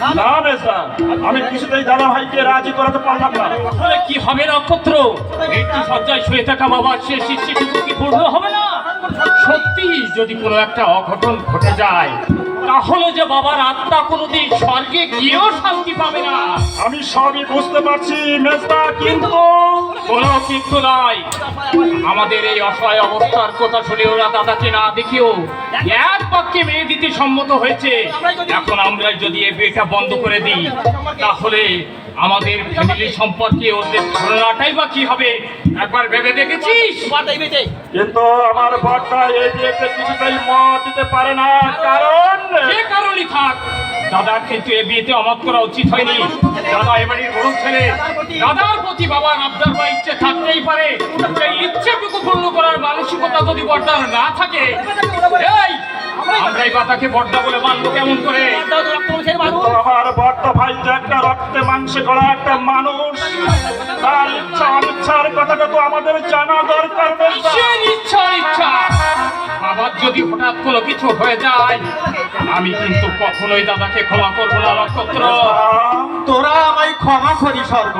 না আমি কিছুতেই রাজি পারলাম না। কি হবে নক্ষত্র? একটু সজ্জায় শুয়ে থাকা বাবা সে শিষ্য কি পূর্ণ হবে না? সত্যি যদি কোনো একটা অঘটন ঘটে যায় তাহলে যে বাবার আত্মা কোনোদিন স্বর্গে গিয়েও শান্তি পাবে না। আমি সবই বুঝতে পারছি কিন্তু কোনো কিন্তু নয়। আমাদের এই অসহায় অবস্থার কথা শুনে ওরা দাদাকে না দেখেও এক বাক্যে মেয়ে দিতে সম্মত হয়েছে। এখন আমরা যদি এই বিয়েটা বন্ধ করে দিই তাহলে আমাদের ফ্যামিলি সম্পর্কে ওদের ধারণাটাই বা কি হবে একবার ভেবে দেখেছিস? কিন্তু আমার বরটা এই বিয়েতে কিছুতেই মত দিতে পারে না। কারণ যে কারণই থাক দাদার কিন্তু এ বিয়েতে অমত করা উচিত হয়নি। দাদা এবাড়ির বড় ছেলে। দাদার প্রতি বাবার আবদার বা ইচ্ছে থাকতেই পারে। সেই ইচ্ছেটুকু পূর্ণ করার মানসিকতা যদি বর্দার না থাকে এই আমরাই বা তাকে বর্দা বলে মানবো কেমন করে? আমার বরটা ভাই তো একটা রক্তে মাংসে গড়া একটা মানুষ। তার ইচ্ছা অনিচ্ছার কথাটা তো আমাদের জানা দরকার। ইচ্ছা ইচ্ছা বাবার যদি হঠাৎ কোনো কিছু হয়ে যায় আমি কিন্তু কখনোই দাদাকে ক্ষমা করব না নক্ষত্র তোরা আমায় ক্ষমা করি স্বর্গ।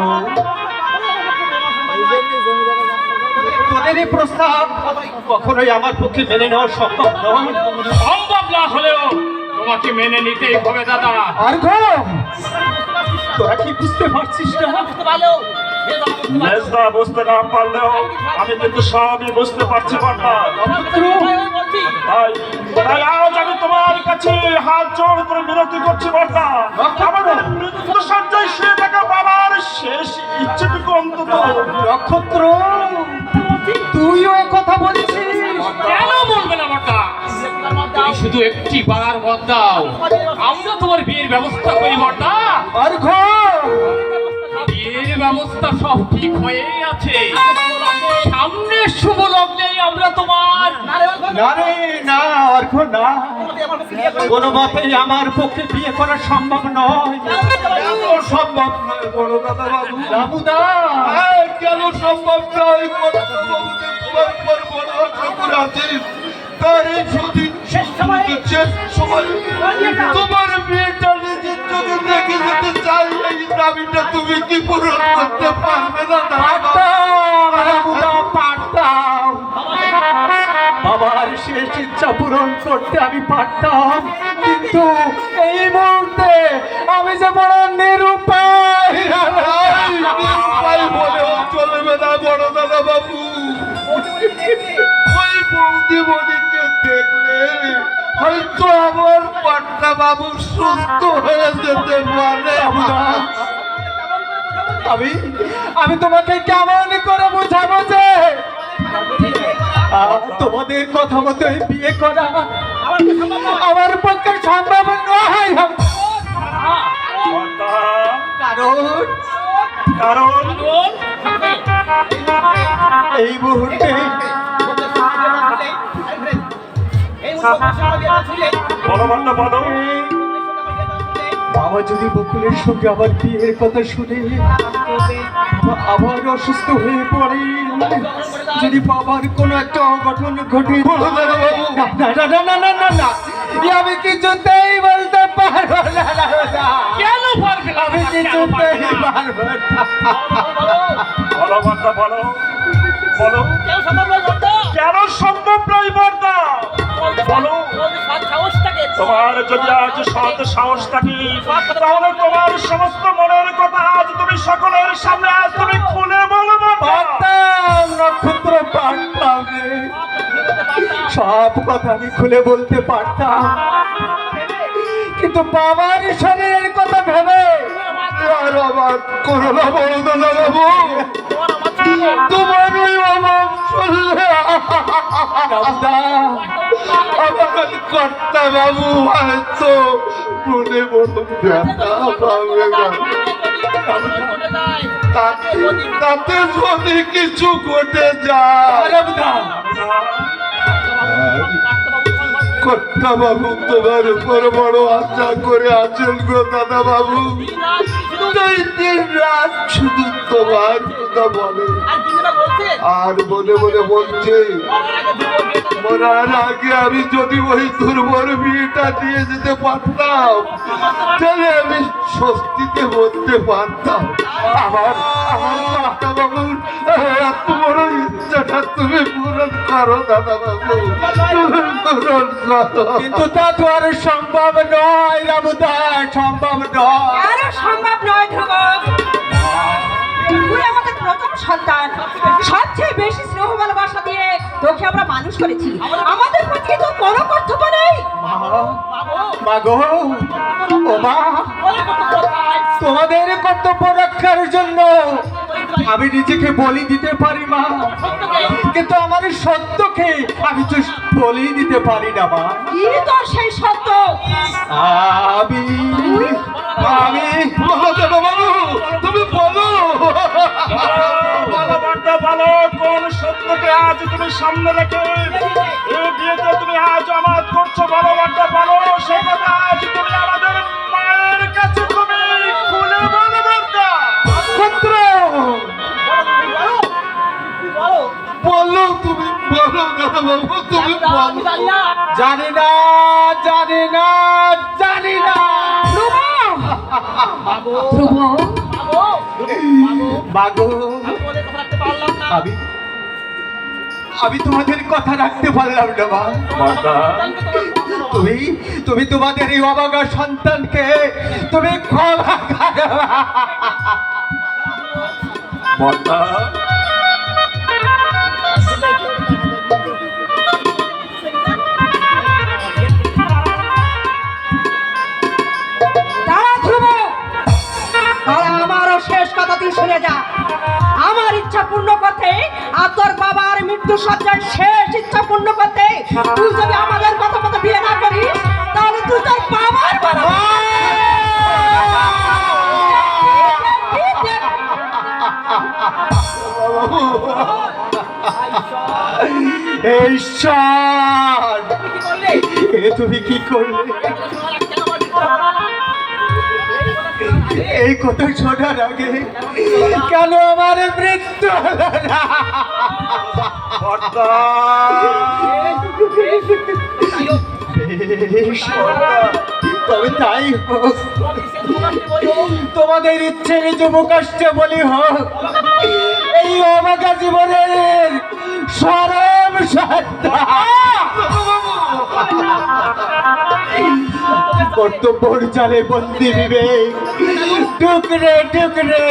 তোদের এই প্রস্তাব। কখনোই আমার পক্ষে মেনে নেওয়া সম্ভব নয়। সম্ভব না হলেও তোমাকে মেনে নিতেই হবে দাদা। আর তোরা কি বুঝতে পারছিস না? মেজদা বুঝতে না পারলেও আমি কিন্তু সবই বুঝতে পারছি তাই আজ আমি তোমার কাছে হাত জোড় করে বিরতি করছি বর্দা আমাদের মৃত্যু সজ্জায় শুয়ে থাকা বাবার শেষ ইচ্ছেটুকু অন্তত। নক্ষত্র তুইও একথা কথা বলেছিস? কেন বলবে না বর্দা শুধু একটি বার মত দাও। আমরা তোমার বিয়ের ব্যবস্থা করি বর্দা বিয়ের ব্যবস্থা সব ঠিক হয়ে আছে। সামনের শুভ লগ্নেই আমরা তোমার না রে না অর্ঘ না কোনো মতেই আমার পক্ষে বিয়ে করা সম্ভব নয়। সম্ভব নয় বড় দাদা বাবু কেন সম্ভব নয় বড় বাবু তোমার বড় আশা করে আছিস তার এই সুদিন তোমার বিয়েটা নিজের চোখে দেখে যেতে চাই এই দাবিটা তুমি কি পূরণ করতে পারবে না? পারতাম। বাবার শেষ ইচ্ছা পূরণ করতে আমি পারতাম। কিন্তু এই মুহূর্তে আমি যে বড় বাবু সুস্থ হয়ে যেতে পারে। আমি আমি তোমাকে কেমন করে বোঝাবো যে তোমাদের কথা মতো বিয়ে করা আমার পক্ষে সম্ভব নয়। কারণ কারণ, এই মুহূর্তে বলবন্ত পদ বাবা যদি বকুলের সঙ্গে আবার বিয়ের কথা শুনে আবার অসুস্থ হয়ে পড়ে যদি বাবার কোনো একটা অঘটন ঘটে না আমি কিছুতেই বলতে পারব না কেন পারবে আমি কিছুতেই কেন সম্ভব নয় বর্দা বলো। তোমার যদি আজ সৎ সাহস থাকি তাহলে তোমার সমস্ত মনের কথা আজ তুমি সকলের সামনে আজ তুমি খুলে বলো বর্দা। পারতাম নক্ষত্র পারতাম সব কথা আমি খুলে বলতে পারতাম। কিন্তু বাবার শরীরের কথা ভেবে আর আমার করোনা বড় দাদা বাবু তোমার ওই আমার কর্তা বাবু হয়তো মনে বড় ব্যথা পাবে তাতে তাতে যদি কিছু ঘটে যায় বাবু তোমার উপর বড় আশা করে আছেন গো দাদা বাবু শুধু তোমার কথা বলে। আর মনে মনে বলছে, মরার আগে আমি যদি ওই দুর্বল বিয়েটা দিয়ে যেতে পারতাম, তাহলে আমি স্বস্তিতে বলতে পারতাম। আমার আমার বাবুর করো দাদা বাবু কিন্তু তা তো আর সম্ভব নয় রামুদা সম্ভব নয়। আরও সম্ভব নয় ধ্রুব। তুই আমাদের প্রথম সন্তান। সবচেয়ে বেশি স্নেহ ভালোবাসা দিয়ে তোকে আমরা মানুষ করেছি। আমাদের প্রতি তো কোনো কর্তব্য নেই। মা গো ও মা তোমাদের কর্তব্য রক্ষার জন্য আমি নিজেকে বলি দিতে পারি মা। কিন্তু আমার সত্যকে আমি তো বলি দিতে পারি না মা। কি তোর সেই সত্য? আমি আমি বলো বাবু তুমি বলো। বলো বর্দা বলো কোন সত্যকে আজ তুমি সামনে রেখে এই বিয়েতে তুমি আজ আমার করছ জানি না জানি না জানি না। ধ্রুব। মাগো আমি আমি তোমাদের কথা রাখতে পারলাম না মা। বর্দা তুমি তুমি তোমাদের এই অবাগা সন্তানকে তুমি ক্ষমা করো। তুই শুনে যা। আমার ইচ্ছা পূর্ণ করতে আর তোর বাবার মৃত্যু সজ্জার শেষ ইচ্ছা পূর্ণ করতে তুই যদি আমাদের কথা মতো বিয়ে না করিস তাহলে তুই তোর বাবার ঈশ্বর এ তুমি কি করলে? এই কথা শোনার আগে, কেন আমার মৃত্যু তবে তাই হোক। তোমাদের ইচ্ছের যুবকাষ্টে বলি হোক, এই অবাকা জীবনের সরম সত্তা। কর্তব্যর জালে বন্দি বিবেক টুকরে টুকরে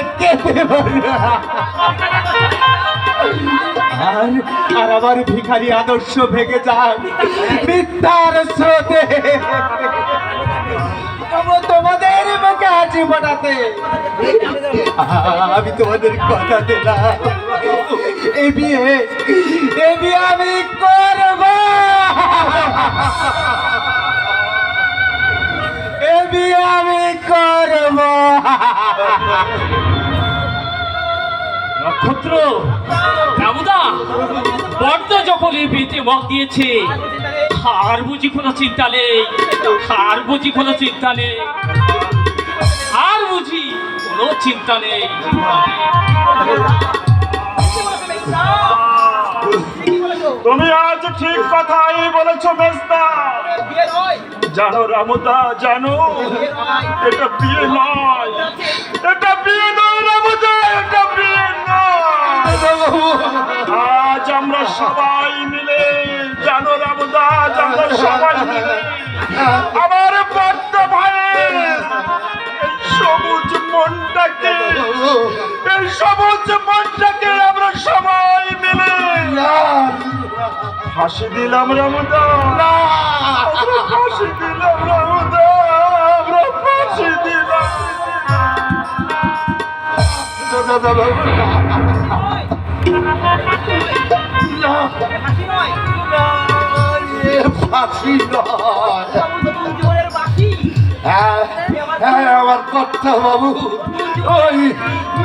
আর আর আমার ভিখারি আদর্শ ভেঙে যান। মিথ্যার স্রোতে। তোমাদের মুখে হাসি ফোটাতে আমি তোমাদের কথা দিলাম। এ বিয়ে এ বিয়ে আমি করব। বিয়ে আমি করব? নক্ষত্র রামুদা বড্ড যখন এই বিয়েতে মত দিয়েছে আর বুঝি কোনো চিন্তা নেই আর বুঝি কোনো চিন্তা নেই আর বুঝি কোনো চিন্তা নেই। তুমি আজ ঠিক কথাই বলেছ মেজদা জানো রামদা জানো, এটা বিয়ে নয়। এটা বিয়ে নয় রামুদা এটা বিয়ে নয়। আজ আমরা সবাই মিলে, জানো রামুদা আমরা সবাই মিলে, আমার ভাইয়ের এই সবুজ মনটাকে, এই সবুজ মনটাকে আমরা সবাই মিলে ফাঁসি দিলাম রামুদা ফাঁসি দিলাম রামুদা ফাঁসি দিলাম। ফাঁসি হ্যাঁ হ্যাঁ আমার কথা বাবু ওই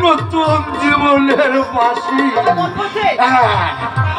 নতুন জীবনের বাসি হ্যাঁ,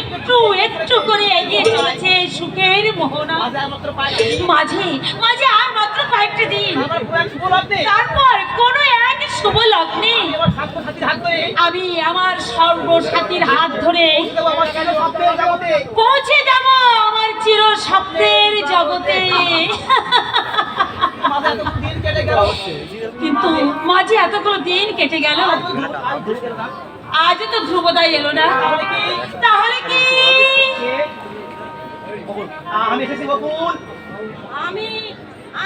একটু একটু করে এগিয়ে চলেছে সুখের মোহনা। মাঝে মাঝে আর মাত্র কয়েকটা দিন। তারপর কোনো এক শুভ লগ্নে আমি আমার সর্বসাথীর হাত ধরে পৌঁছে যাব আমার চির স্বপ্নের জগতে। কিন্তু মাঝে এতগুলো দিন কেটে গেল। আজ তো ধ্রুবদাই এলো না। তাহলে কি? আমি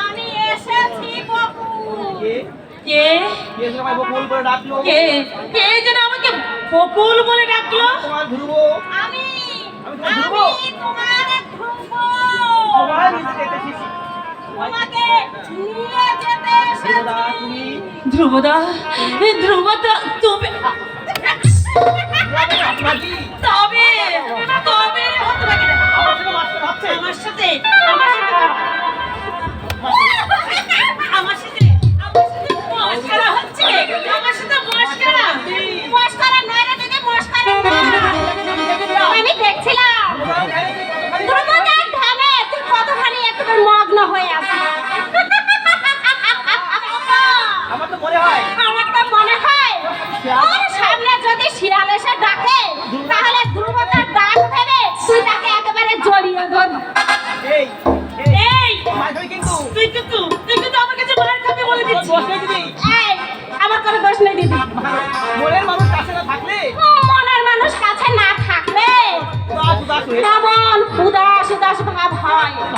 আমি এসেছি বকুল। আমাকে ধ্রুবদা ধ্রুবদা তুমি আপনার 欢迎。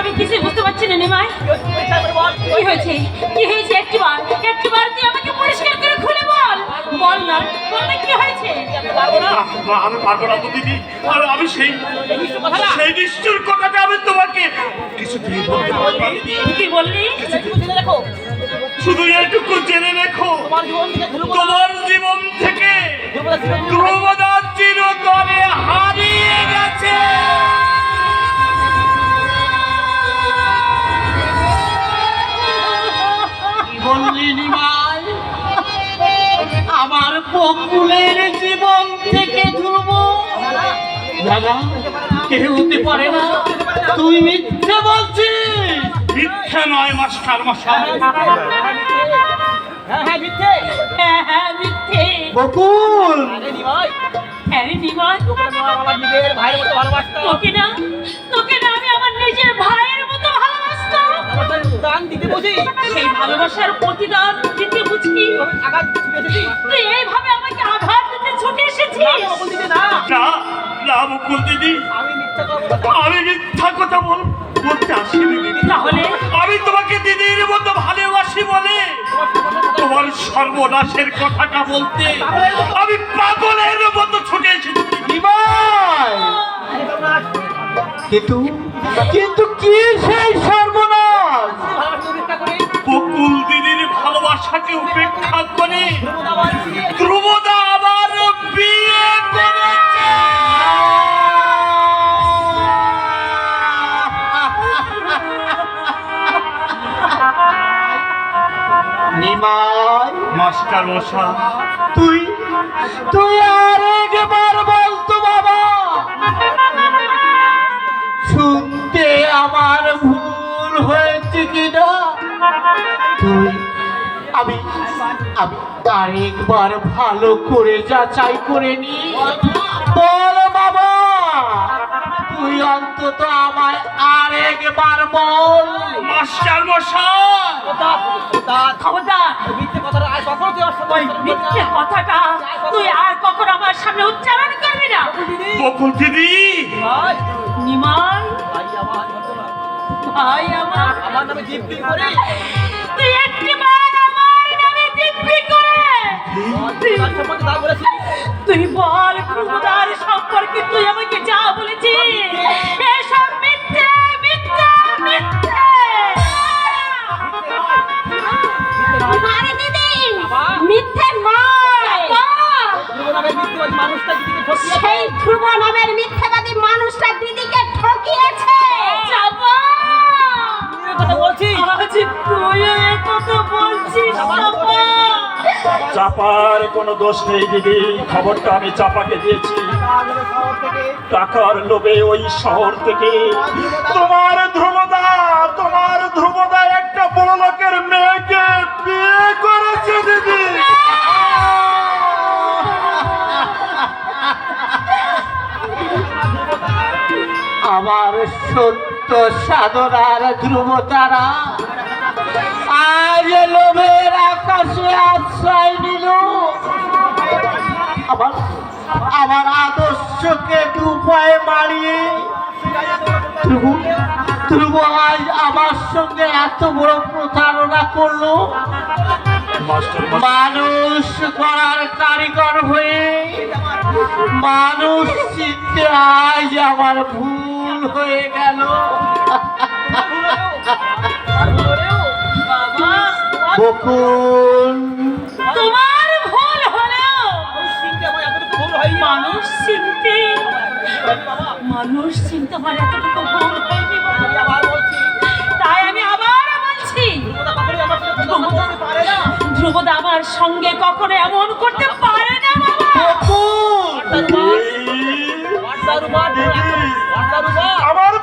আমি কি হয়েছে? একটিবার একটিবার আমাকে বল। না। কি হয়েছে? সেই সেই কথাটা আমি তোমাকে কি বললি। একটু জেনে রাখো শুধু এইটুকু জেনে রেখো তোমার জীবন থেকে ধ্রুব তোমার জীবন থেকে ধ্রুবদা চিরদিন ধ্রুবদা চিরতরে হারিয়ে গেছে। আমার বকুলের জীবন থেকে ধ্রুব দাদা কেউ হতে পারে না। তুই মিথ্যে বলছিস? মিথ্যে নয় মাস্টার মশাই। হ্যাঁ হ্যাঁ মিথ্যে। হ্যাঁ হ্যাঁ মিথ্যে। বকুল! আরে নিমাই হ্যাঁ রে নিমাই তোকে আমি আমার নিজের ভাইয়ের মতো ভালোবাসতাম। তোকে না তোকে না আমি আমার নিজের ভাইয়ের মতো ভালোবাসতাম। দান দিতে বুঝি সেই ভালোবাসার প্রতিদান দিতে বুঝি আঘাত তুই এইভাবে আমাকে আঘাত দিতে ছুটে এসেছিস? না না। না দিদি আমি মিথ্যা কথা বল বলতে আসিনি। তাহলে? আমি তোমাকে দিদির মতো ভালোবাসি বলে। তোমার সর্বনাশের কথাটা বলতে আমি পাগলের মতো ছুটে এসেছি। কিন্তু কিন্তু কি সেই সর্বনাশ? বকুল দিদির ভালোবাসাকে উপেক্ষা করে ধ্রুবদা মাস্টার মশা। তুই তুই আর একবার বলতো বাবা। শুনতে আমার ভুল হয়েছে কিনা? তুই, আমি আমি আরেকবার ভালো করে যাচাই করে নি। বল বাবা। তুই অন্তত আমায় আরেকবার বল। মাস্টার মশা কথা কথা খবরদার মিথ্যে কথাটা আর কখনো তুই ওই মিথ্যে কথাটা তুই আর কখনো আমার সামনে উচ্চারণ করবি না। বকুল দিদি নিমান ভাই আমার ভাই আমার আমার নামে দিব্যি করে তুই একটি বার আমার নামে দিব্যি করে তুই বল ধ্রুবদার সম্পর্কে তুই আমাকে যা বলেছিস। এসব মিথ্যে মিথ্যে মিথ্যে। চাপার কোনো দোষ নেই দিদি। খবরটা আমি চাপাকে দিয়েছি। টাকার লোভে ওই শহর থেকে তোমার ধ্রুবদা তোমার ধ্রুবদা একটা বড় লোকের মেয়েকে বিয়ে করেছে দিদি। আমার সত্য সাধনার ধ্রুবতারা, আজ লোভের আকাশে আশ্রয় নিল। আমার আমার আদর্শকে দুপায়ে মারিয়ে ধ্রুব আজ আমার সঙ্গে এত বড় প্রতারণা করল। মানুষ করার কারিগর হয়ে মানুষ চিনতে আজ আমার ভুল হয়ে গেল। বকুল। তোমার ভুল হলেও মানুষ চিনতে মানুষ চিনতে এতটুকু ভুল হয়নি বলছি। তাই আমি আবার বলছি ধ্রুবদা আমার পারে সঙ্গে কখনো এমন করতে পারে না বাবা। আমার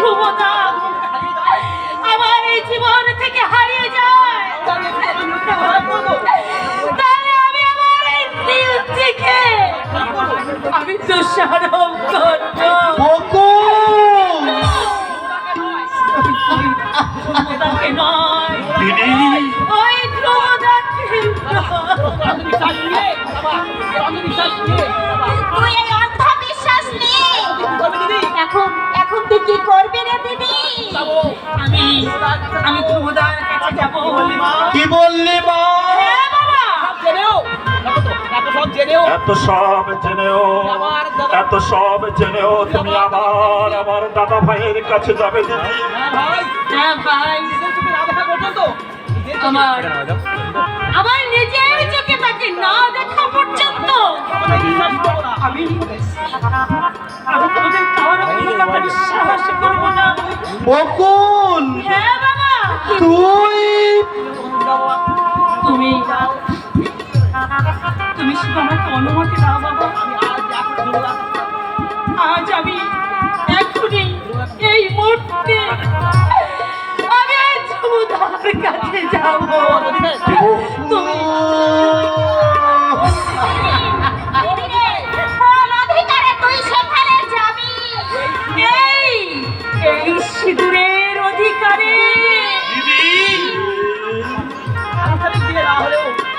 ধ্রুব আমার এই জীবন থেকে হারিয়ে যায়। আমি আমার এই থেকে আমি দুঃসারম ওই ধ্রুব আমি আমি ধ্রুবদার কাছে যাব। কি বললি মা? বাবা। সব জেনেও। দেখো তো এত সব জেনেও। এত সব জেনেও। এত সব জেনেও তুমি আবার আমার দাদা ভাইয়ের কাছে যাবে। দিদি হ্যাঁ ভাই। হ্যাঁ ভাই। আমার আমার নিজের চোখে তাকে না দেখা পর্যন্ত। আমি আমি তোদের কারও কথা বিশ্বাস করব না বকুল হ্যাঁ বাবা। তুই? তুমি তুমি শুধু আমাকে অনুমতি দাও বাবা। আজ আজ আমি এখনই এই মুহূর্তে আজ কাছে যাব। তুমি সিঁদুরের অধিকারে।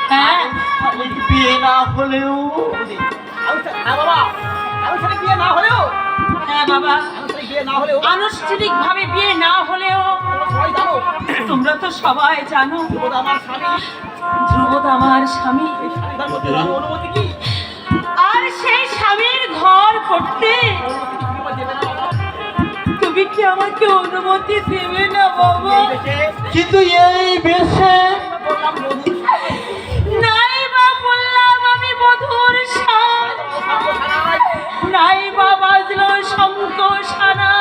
হ্যাঁ? বিয়ে না হলেও। হ্যাঁ বাবা। আলোচনা বিয়ে না হলেও আনুষ্ঠানিক ভাবে বিয়ে না তোমরা তো সবাই জানো। ধ্রুবদা আমার স্বামী। আর সেই স্বামীর ঘর করতে তুমি কি আমাকে অনুমতি দেবে না বাবা? কিন্তু এই বেশে নাই বা বললাম আমি বধুর সাজ নাই বা বাজলো শঙ্খ সানা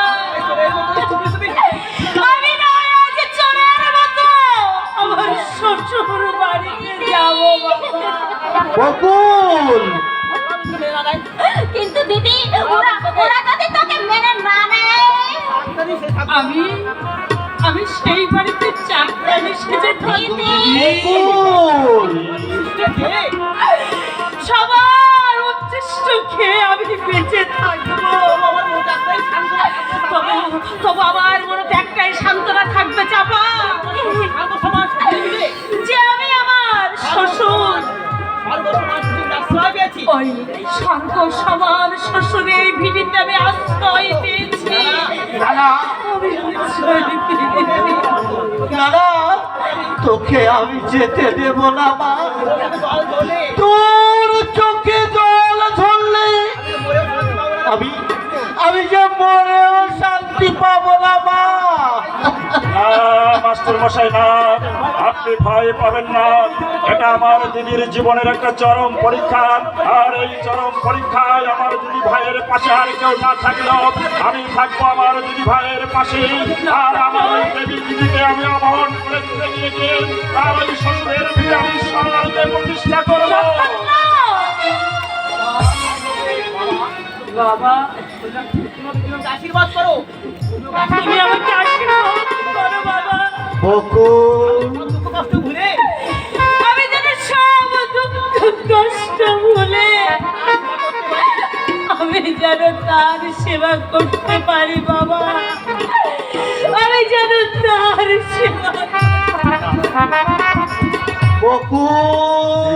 আমি নয় আজ চোরের মতো। আমার শ্বশুর বাড়িতে যাব বাবা। বকুল! কিন্তু দিদি ওরা ওরা যদি তোকে মেনে না নেয় আমি আমি সেই বাড়িতে চাকরানি সেজে থাকব বকুল! খেয়ে আমি বেঁচে থাকব? তবু আমার মনে একটাই সান্ত্বনা থাকবে চাপা। যে আমি আমার শ্বশুর। শঙ্খ সমান শ্বশুরের ভিড়িতে আমি আশ্রয় পেয়েছি। তোকে আমি যেতে দেব না মা। মরেও শান্তি পাবো না মা। মাস্টার মশাই না। আপনি ভয় পাবেন না। এটা আমার দিদির জীবনের একটা চরম পরীক্ষা। আর এই চরম পরীক্ষায় আমার দিদি ভাইয়ের পাশে আর কেউ না থাকলেও আমি থাকব আমার দিদি ভাইয়ের পাশে। আর আমার ওই দেবী দিদিকে আমি আবরণ করে তুলে নিয়েছি আর ওই শ্বশুরের বিয়ে আমি সমাজে প্রতিষ্ঠা করব। বাবা আশীর্বাদ করো। তুমি আমাকে আশীর্বাদ করো বাবা। বকুল। দুঃখ কষ্ট ভুলে। আমি যেন সব দুঃখ কষ্ট ভুলে। আমি যেন তার সেবা করতে পারি বাবা। আমি যেন তার সেবা বকুল।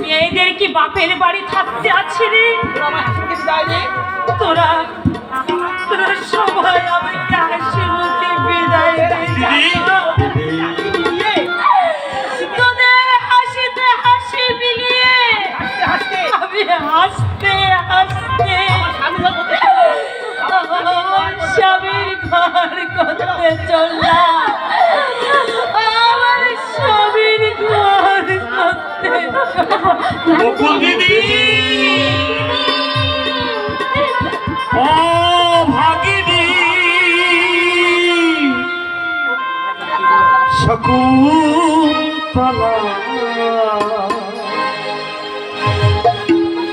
মেয়েদের কি বাপের বাড়ি থাকতে আছে রে তোরা তোরা সবাই আমাকে হাসি মুখে বিদায় দে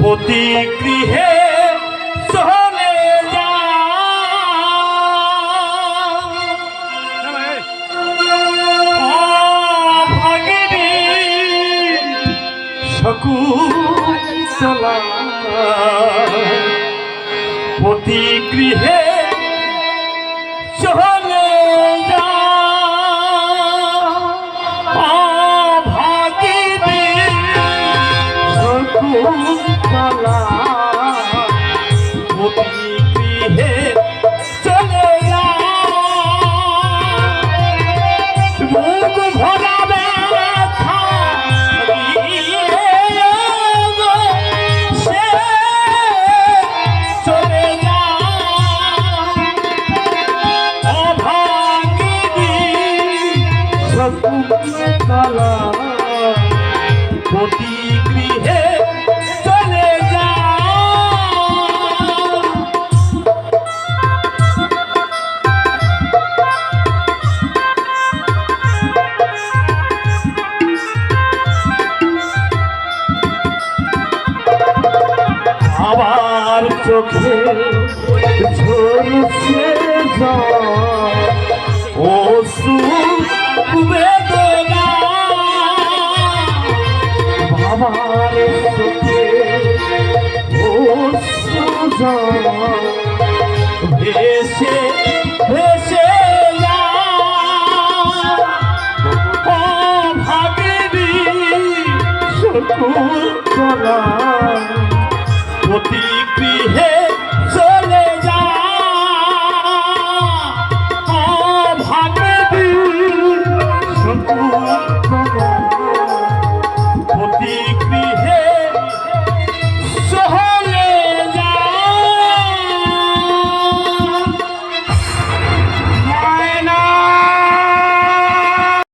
প্রতি গৃহে চলে ভাগিনী চলা প্রতি গৃহে